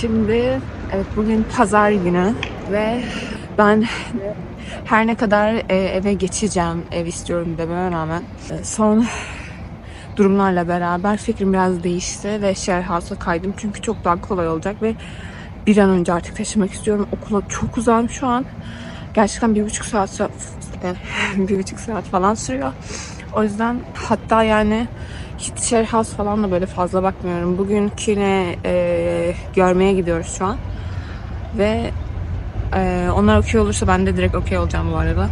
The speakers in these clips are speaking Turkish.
Şimdi evet bugün pazar günü ve ben her ne kadar e, eve geçeceğim, ev istiyorum dememe rağmen e, son durumlarla beraber fikrim biraz değişti ve share house'a kaydım çünkü çok daha kolay olacak ve bir an önce artık taşımak istiyorum. Okula çok uzağım şu an. Gerçekten bir buçuk saat e, bir buçuk saat falan sürüyor. O yüzden hatta yani hiç share falan da böyle fazla bakmıyorum. Bugünküne e, görmeye gidiyoruz şu an. Ve e, onlar okey olursa ben de direkt okey olacağım bu arada.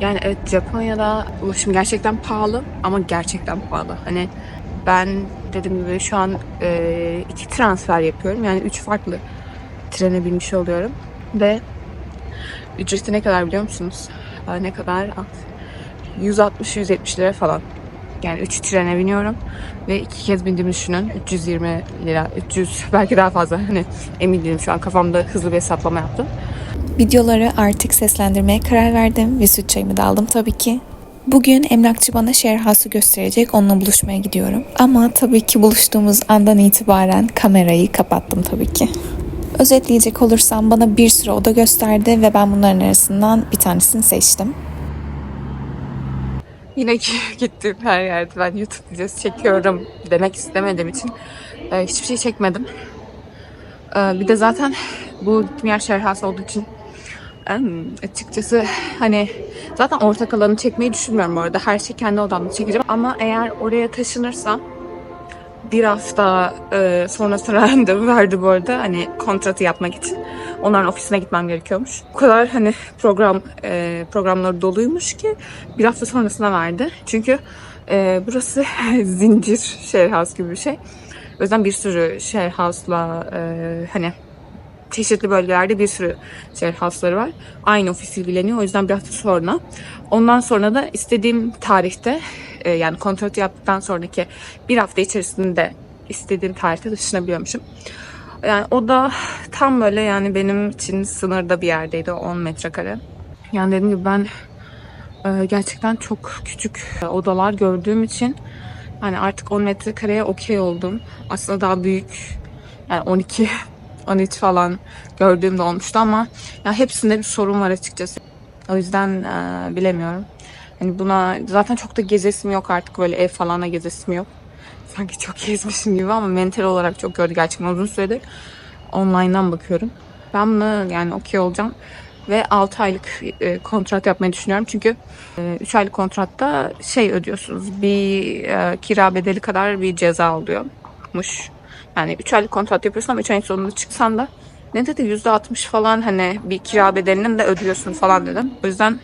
Yani evet Japonya'da ulaşım gerçekten pahalı ama gerçekten pahalı. Hani ben dediğim gibi şu an e, iki transfer yapıyorum. Yani üç farklı trene binmiş oluyorum. Ve ücreti ne kadar biliyor musunuz? Ne kadar? 160-170 lira falan. Yani 3 trene biniyorum ve iki kez bindiğimi düşünün. 320 lira, 300 belki daha fazla. Hani emin değilim şu an kafamda hızlı bir hesaplama yaptım. Videoları artık seslendirmeye karar verdim ve süt çayımı da aldım tabii ki. Bugün emlakçı bana share house'u gösterecek, onunla buluşmaya gidiyorum. Ama tabii ki buluştuğumuz andan itibaren kamerayı kapattım tabii ki. Özetleyecek olursam bana bir sürü oda gösterdi ve ben bunların arasından bir tanesini seçtim. Yine gittiğim her yerde ben YouTube videosu çekiyorum demek istemediğim için e, hiçbir şey çekmedim. E, bir de zaten bu gittiğim yer house olduğu için em, açıkçası hani zaten ortak alanı çekmeyi düşünmüyorum bu arada. Her şeyi kendi odamda çekeceğim. Ama eğer oraya taşınırsam bir hafta e, sonrasına randevu verdi bu arada. Hani kontratı yapmak için. Onların ofisine gitmem gerekiyormuş. O kadar hani program e, programları doluymuş ki bir hafta sonrasına verdi. Çünkü e, burası zincir share house gibi bir şey. O yüzden bir sürü share house'la e, hani çeşitli bölgelerde bir sürü share house'ları var. Aynı ofis ilgileniyor. O yüzden bir hafta sonra. Ondan sonra da istediğim tarihte e, yani kontratı yaptıktan sonraki bir hafta içerisinde istediğim tarihte taşınabiliyormuşum. Yani o da tam böyle yani benim için sınırda bir yerdeydi. 10 metrekare. Yani dediğim gibi ben e, gerçekten çok küçük odalar gördüğüm için hani artık 10 metrekareye okey oldum. Aslında daha büyük yani 12 13 falan gördüğümde olmuştu ama ya hepsinde bir sorun var açıkçası. O yüzden e, bilemiyorum. Hani buna zaten çok da gezesim yok artık böyle ev falan da gezesim yok. Sanki çok gezmişim gibi ama mental olarak çok gördü gerçekten uzun süredir online'dan bakıyorum. Ben buna yani okey olacağım ve 6 aylık e, kontrat yapmayı düşünüyorum. Çünkü 3 aylık kontratta şey ödüyorsunuz. Bir e, kira bedeli kadar bir ceza oluyormuş. Yani 3 aylık kontrat yapıyorsun ama 3 ayın sonunda çıksan da ne dedi %60 falan hani bir kira bedelinin de ödüyorsun falan dedim. O yüzden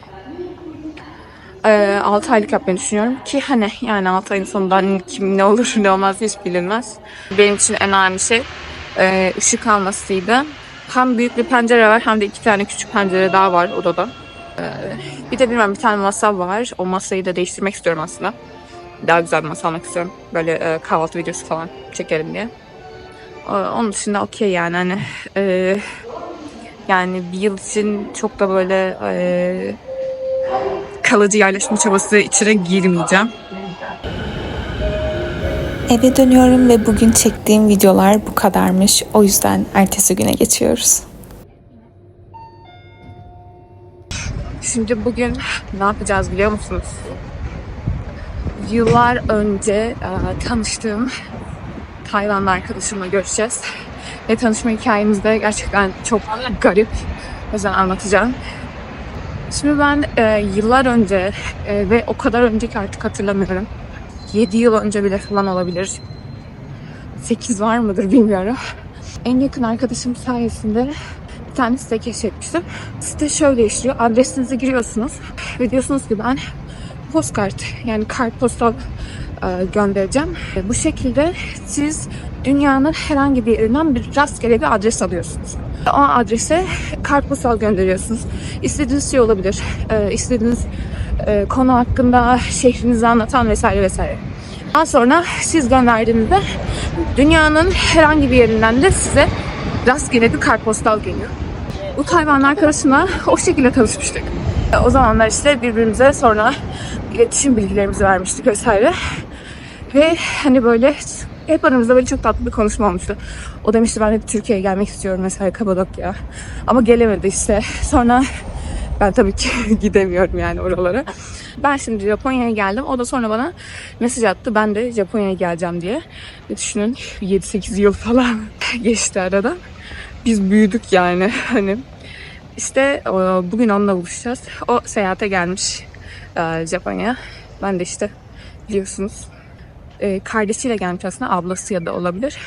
e, 6 aylık yapmayı düşünüyorum ki hani yani 6 ayın sonunda hani kim ne olur ne olmaz hiç bilinmez. Benim için en önemli şey e, ışık almasıydı. Hem büyük bir pencere var hem de iki tane küçük pencere daha var odada. E, bir de bilmem bir tane masa var. O masayı da değiştirmek istiyorum aslında. Daha güzel bir masa almak istiyorum. Böyle e, kahvaltı videosu falan çekerim diye. E, onun dışında okey yani hani e, yani bir yıl için çok da böyle e, kalıcı yerleşme çabası içine girmeyeceğim. Eve dönüyorum ve bugün çektiğim videolar bu kadarmış. O yüzden ertesi güne geçiyoruz. Şimdi bugün ne yapacağız biliyor musunuz? Yıllar önce e, tanıştığım Tayvanlı arkadaşımla görüşeceğiz. Ve tanışma hikayemiz de gerçekten çok garip. O yüzden anlatacağım. Şimdi ben e, yıllar önce e, ve o kadar önceki artık hatırlamıyorum. 7 yıl önce bile falan olabilir. 8 var mıdır bilmiyorum. En yakın arkadaşım sayesinde bir tane site keşfetmiştim. Site şöyle işliyor. Adresinizi giriyorsunuz ve diyorsunuz ki ben postkart yani kartpostal e, göndereceğim. E, Bu şekilde siz dünyanın herhangi bir yerinden bir rastgele bir adres alıyorsunuz. O adrese kartpostal gönderiyorsunuz. İstediğiniz şey olabilir. E, istediğiniz e, konu hakkında şehrinizi anlatan vesaire vesaire. Daha sonra siz gönderdiğinizde dünyanın herhangi bir yerinden de size rastgele bir kartpostal geliyor. Bu Tayvanlı arkadaşımla o şekilde tanışmıştık. O zamanlar işte birbirimize sonra iletişim bilgilerimizi vermiştik vesaire. Ve hani böyle hep aramızda böyle çok tatlı bir konuşma olmuştu. O demişti ben hep Türkiye'ye gelmek istiyorum mesela Kapadokya. Ama gelemedi işte. Sonra ben tabii ki gidemiyorum yani oralara. Ben şimdi Japonya'ya geldim. O da sonra bana mesaj attı. Ben de Japonya'ya geleceğim diye. Bir düşünün 7-8 yıl falan geçti arada. Biz büyüdük yani hani. İşte bugün onunla buluşacağız. O seyahate gelmiş e, Japonya'ya. Ben de işte biliyorsunuz e, kardeşiyle gelmiş aslında. Ablası ya da olabilir.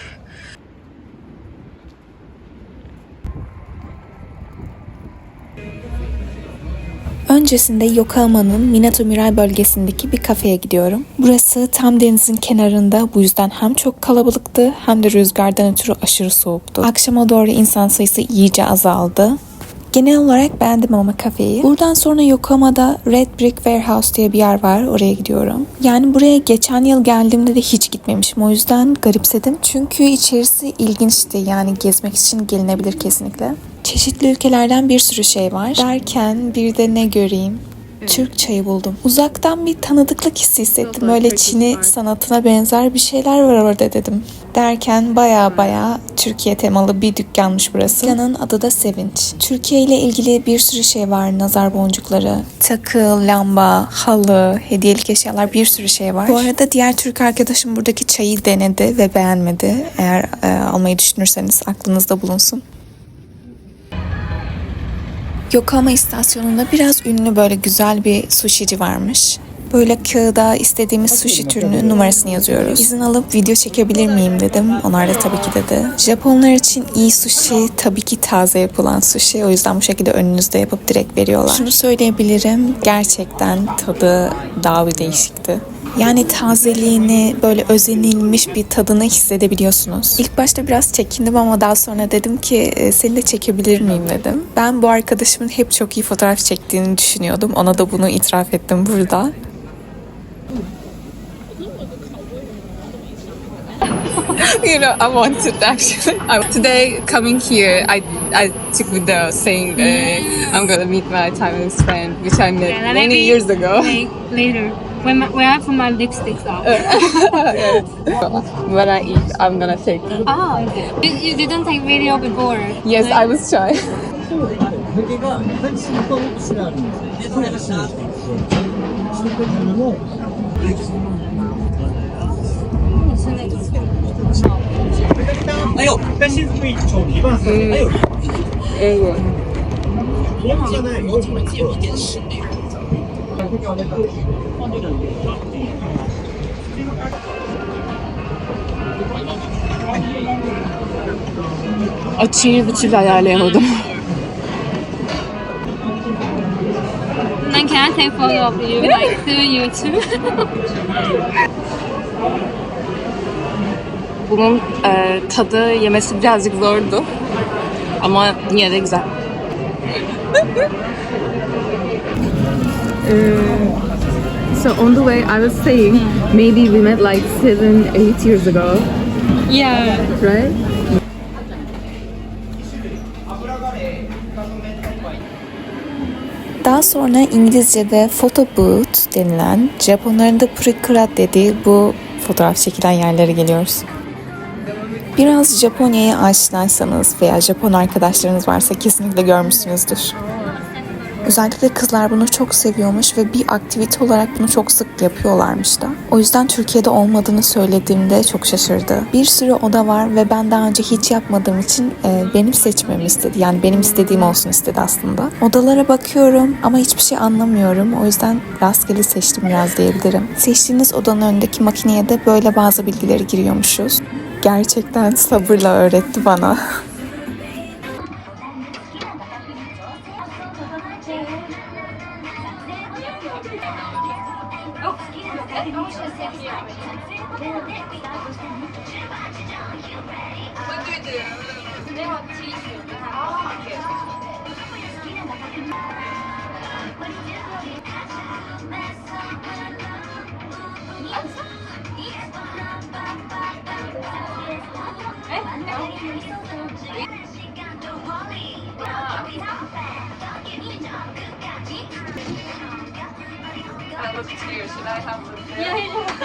Öncesinde Yokohama'nın Minato Mirai bölgesindeki bir kafeye gidiyorum. Burası tam denizin kenarında bu yüzden hem çok kalabalıktı hem de rüzgardan ötürü aşırı soğuktu. Akşama doğru insan sayısı iyice azaldı. Genel olarak beğendim ama kafeyi. Buradan sonra Yokohama'da Red Brick Warehouse diye bir yer var. Oraya gidiyorum. Yani buraya geçen yıl geldiğimde de hiç gitmemişim. O yüzden garipsedim. Çünkü içerisi ilginçti. Yani gezmek için gelinebilir kesinlikle. Çeşitli ülkelerden bir sürü şey var. Derken bir de ne göreyim? Türk çayı buldum. Uzaktan bir tanıdıklık hissi hissettim. Öyle Çin'i sanatına benzer bir şeyler var orada dedim. Derken baya baya Türkiye temalı bir dükkanmış burası. Dükkanın adı da Sevinç. Türkiye ile ilgili bir sürü şey var. Nazar boncukları, takı, lamba, halı, hediyelik eşyalar bir sürü şey var. Bu arada diğer Türk arkadaşım buradaki çayı denedi ve beğenmedi. Eğer e, almayı düşünürseniz aklınızda bulunsun. Yokohama istasyonunda biraz ünlü böyle güzel bir sushici varmış. Böyle kağıda istediğimiz sushi türünün numarasını yazıyoruz. İzin alıp video çekebilir miyim dedim. Onlar da tabii ki dedi. Japonlar için iyi sushi tabii ki taze yapılan sushi. O yüzden bu şekilde önünüzde yapıp direkt veriyorlar. Şunu söyleyebilirim. Gerçekten tadı daha bir değişikti. Yani tazeliğini böyle özenilmiş bir tadını hissedebiliyorsunuz. İlk başta biraz çekindim ama daha sonra dedim ki "E, seni de çekebilir miyim dedim. Ben bu arkadaşımın hep çok iyi fotoğraf çektiğini düşünüyordum. Ona da bunu itiraf ettim burada. you know, I wanted actually. I, today coming here, I I took video saying uh, I'm gonna meet my Taiwanese friend, which I met Yeah, many years ago. like later When, my, I put my lipsticks on. when I eat, I'm gonna take. Ah, okay. you, you didn't take video before. Yes, right? I was shy. Açıyı bir türlü ayarlayamadım. Then can I take photo of you like to YouTube? Bunun e, tadı yemesi birazcık zordu. Ama yine de güzel. so on the way I was saying maybe we met like seven, eight years ago, yeah. right? Daha sonra İngilizce'de photo booth denilen, Japonların da purikura dediği bu fotoğraf çekilen yerlere geliyoruz. Biraz Japonya'ya aşinaysanız veya Japon arkadaşlarınız varsa kesinlikle görmüşsünüzdür. Özellikle kızlar bunu çok seviyormuş ve bir aktivite olarak bunu çok sık yapıyorlarmış da. O yüzden Türkiye'de olmadığını söylediğimde çok şaşırdı. Bir sürü oda var ve ben daha önce hiç yapmadığım için e, benim seçmemi istedi. Yani benim istediğim olsun istedi aslında. Odalara bakıyorum ama hiçbir şey anlamıyorum. O yüzden rastgele seçtim biraz diyebilirim. Seçtiğiniz odanın önündeki makineye de böyle bazı bilgileri giriyormuşuz. Gerçekten sabırla öğretti bana. I. Should I have a? Yeah, yeah.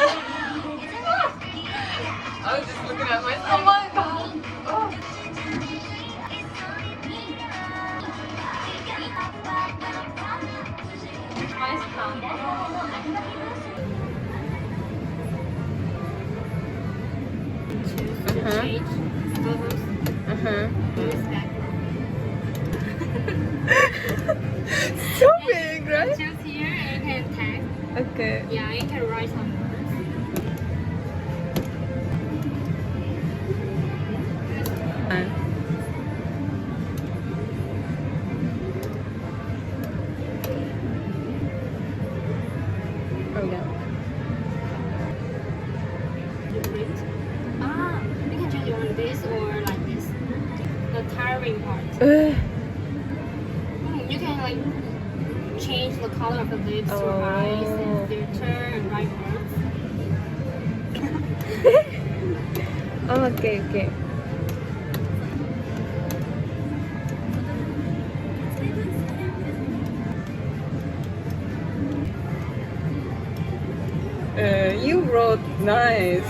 I was just looking at myself. Oh my god. Oh. Uh -huh. Back. Mm-hmm. So big, right? Choose here and you can tag. Okay. Yeah, you can write some uh, words. Oh yeah. the leaves to rise in future and write words. okay, okay. Uh, you wrote nice.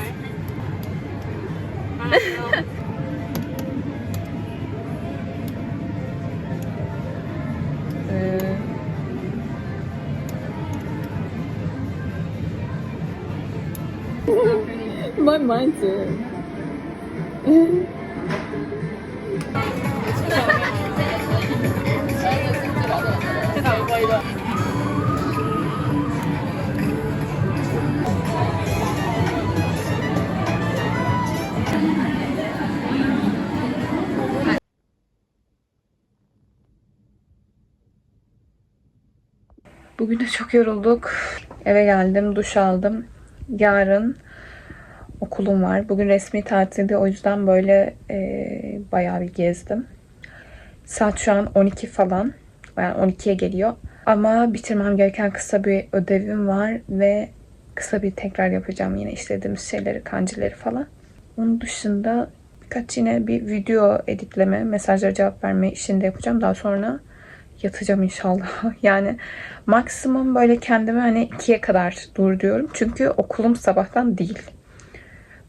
My mind too. Bugün de çok yorulduk. Eve geldim, duş aldım. Yarın okulum var. Bugün resmi tatildi. O yüzden böyle e, bayağı bir gezdim. Saat şu an 12 falan. Yani 12'ye geliyor. Ama bitirmem gereken kısa bir ödevim var ve kısa bir tekrar yapacağım yine işlediğimiz şeyleri, kancileri falan. Onun dışında birkaç yine bir video editleme, mesajlara cevap verme işini de yapacağım. Daha sonra yatacağım inşallah. Yani maksimum böyle kendime hani ikiye kadar dur diyorum. Çünkü okulum sabahtan değil.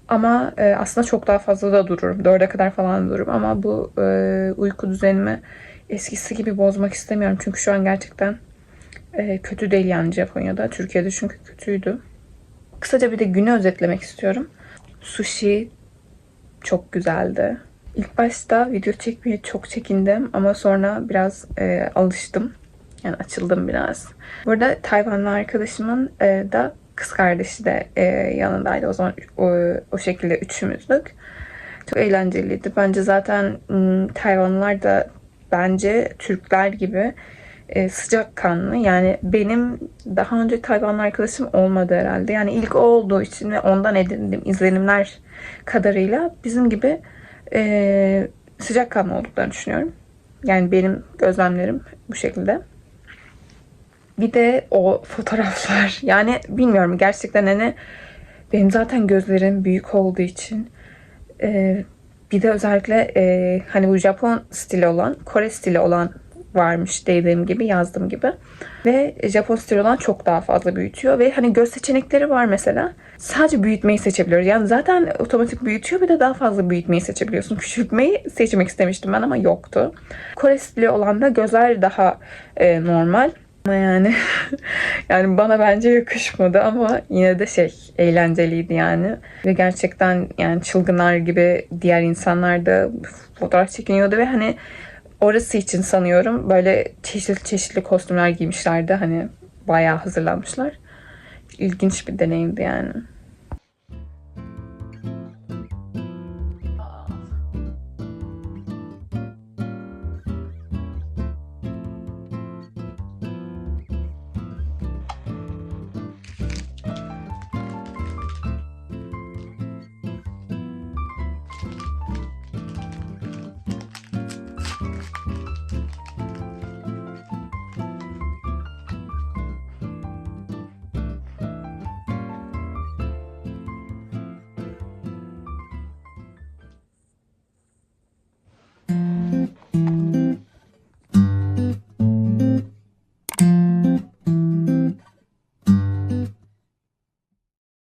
Ama e, aslında çok daha fazla da dururum. Dörde kadar falan dururum. Ama bu e, uyku düzenimi eskisi gibi bozmak istemiyorum. Çünkü şu an gerçekten e, kötü değil yani Japonya'da. Türkiye'de çünkü kötüydü. Kısaca bir de günü özetlemek istiyorum. Sushi çok güzeldi. İlk başta video çekmeye çok çekindim ama sonra biraz e, alıştım. Yani açıldım biraz. Burada Tayvanlı arkadaşımın e, da kız kardeşi de e, yanındaydı. O zaman o, o şekilde üçümüzdük. Çok eğlenceliydi. Bence zaten Tayvanlılar da bence Türkler gibi e, sıcakkanlı. Yani benim daha önce Tayvanlı arkadaşım olmadı herhalde. Yani ilk o olduğu için ve ondan edindiğim izlenimler kadarıyla bizim gibi e, sıcakkanlı olduklarını düşünüyorum. Yani benim gözlemlerim bu şekilde. Bir de o fotoğraflar. Yani bilmiyorum gerçekten hani benim zaten gözlerim büyük olduğu için e, bir de özellikle e, hani bu Japon stili olan, Kore stili olan varmış dediğim gibi yazdığım gibi. Ve Japon stili olan çok daha fazla büyütüyor ve hani göz seçenekleri var mesela. Sadece büyütmeyi seçebiliyoruz. Yani zaten otomatik büyütüyor bir de daha fazla büyütmeyi seçebiliyorsun. Küçültmeyi seçmek istemiştim ben ama yoktu. Kore stili olan da gözler daha e, normal. Ama yani yani bana bence yakışmadı ama yine de şey eğlenceliydi yani. Ve gerçekten yani çılgınlar gibi diğer insanlar da fotoğraf çekiniyordu ve hani orası için sanıyorum böyle çeşitli çeşitli kostümler giymişlerdi. Hani bayağı hazırlanmışlar. İlginç bir deneyimdi yani.